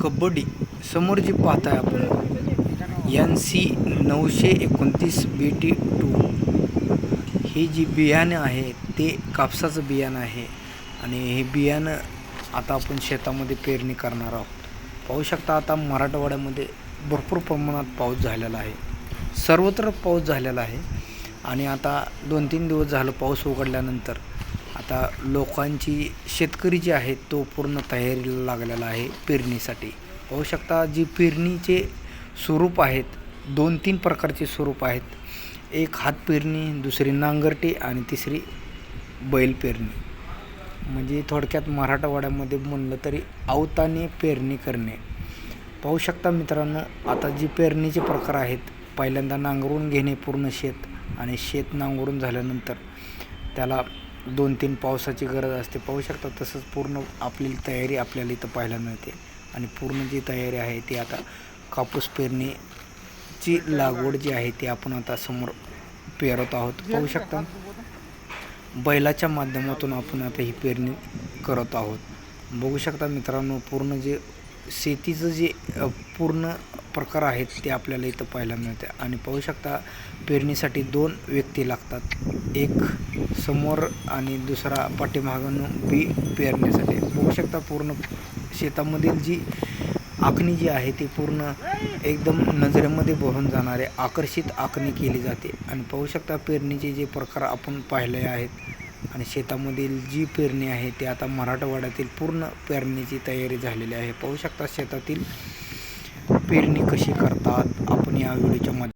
कबड्डी समोर जी पाहताय आपण एन सी नऊशे एकोणतीस बी टी टू ही जी बियाणं आहे ते कापसाचं बियाणं आहे. आणि हे बियाणं आता आपण शेतामध्ये पेरणी करणार आहोत. पाहू शकता आता मराठवाड्यामध्ये भरपूर प्रमाणात पाऊस झालेला आहे. सर्वत्र पाऊस झालेला आहे. आणि आता दोन तीन दिवस झालं पाऊस उघडल्यानंतर. आता लोकांची शेतकरी जे आहेत तो पूर्ण तयारीला लागलेला आहे पेरणीसाठी. पाहू शकता जी पेरणीचे स्वरूप आहेत दोन तीन प्रकारचे स्वरूप आहेत. एक हात पेरणी दुसरी नांगरटी आणि तिसरी बैल पेरणी. म्हणजे थोडक्यात मराठवाड्यामध्ये म्हणलं तरी अवताने पेरणी करणे. पाहू शकता मित्रांनो आता जी पेरणीचे प्रकार आहेत पहिल्यांदा नांगरून घेणे पूर्ण शेत आणि शेत नांगरून झाल्यानंतर त्याला दोन तीन पावसाची गरज असते. पाहू शकता तसंच पूर्ण आपली तयारी आपल्याला इथं पाहायला मिळते. आणि पूर्ण जी तयारी आहे ती आता कापूस पेरणीची लागवड जी आहे ती आपण आता समोर पेरत आहोत. पाहू शकता बैलाच्या माध्यमातून आपण आता ही पेरणी करत आहोत. बघू शकता मित्रांनो पूर्ण जे शेतीचं जे पूर्ण प्रकार आहेत ते आपल्याला इथं पाहायला मिळते. आणि पाहू शकता पेरणीसाठी दोन व्यक्ती लागतात. एक समोर आणि दुसरा पाठीमागून बी पेरण्यासाठी बघू शकता पूर्ण शेतामधील जी आखणी जी आहे ती पूर्ण एकदम नजरेमध्ये भरून जाणारे आकर्षित आखणी केली जाते. आणि पाहू शकता पेरणीचे जे प्रकार आपण पाहिले आहेत आणि शेतामधील जी पेरणी आहे ती आता मराठवाड्यातील पूर्ण पेरणीची तयारी झालेली आहे. पाहू शकता शेतातील पेरणी कशी करतात? आपण या व्हिडिओच्या मध्ये